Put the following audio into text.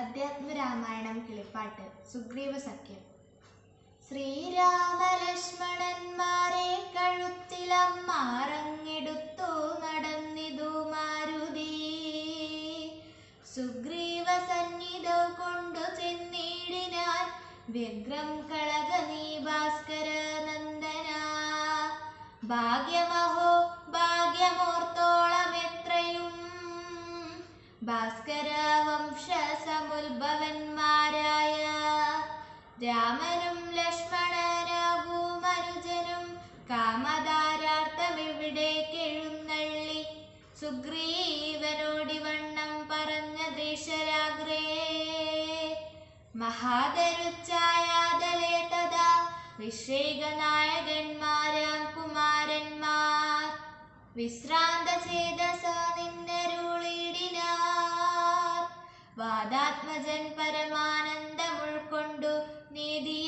അധ്യാത്മരാമായണം കിളിപ്പാട്ട് സുഗ്രീവ സഖ്യം. ശ്രീരാമ ലക്ഷ്മണന്മാരെ കഴുത്തിലമ്മാറങ്ങെടുത്തു നടന്നിതു മാരുതി. സുഗ്രീവ സന്നിധ കൊണ്ടു ചെന്നിടിനാൻ വ്യഗ്രം കളക നീ ഭാസ്കര നന്ദന. ഭാഗ്യമഹോ ഭാഗ്യമോർത്തോളം എത്രയും. ഭാസ്കര വംശ സുഗ്രീവനോടി വണ്ണം പറഞ്ഞ ദേശരാഗ്രേ. മഹാതരുച്ചായാതലേട്ടതാ വിശ്വേക നായകന്മാരാം കുമാരന്മാർ. വിശ്രാന്ത ചേതസ നിന്നരുളിടിനാർ വാദാത്മജൻ പരമാനന്ദം ഉൾക്കൊണ്ടു നീതിയോടർക്കാത്മജനോടു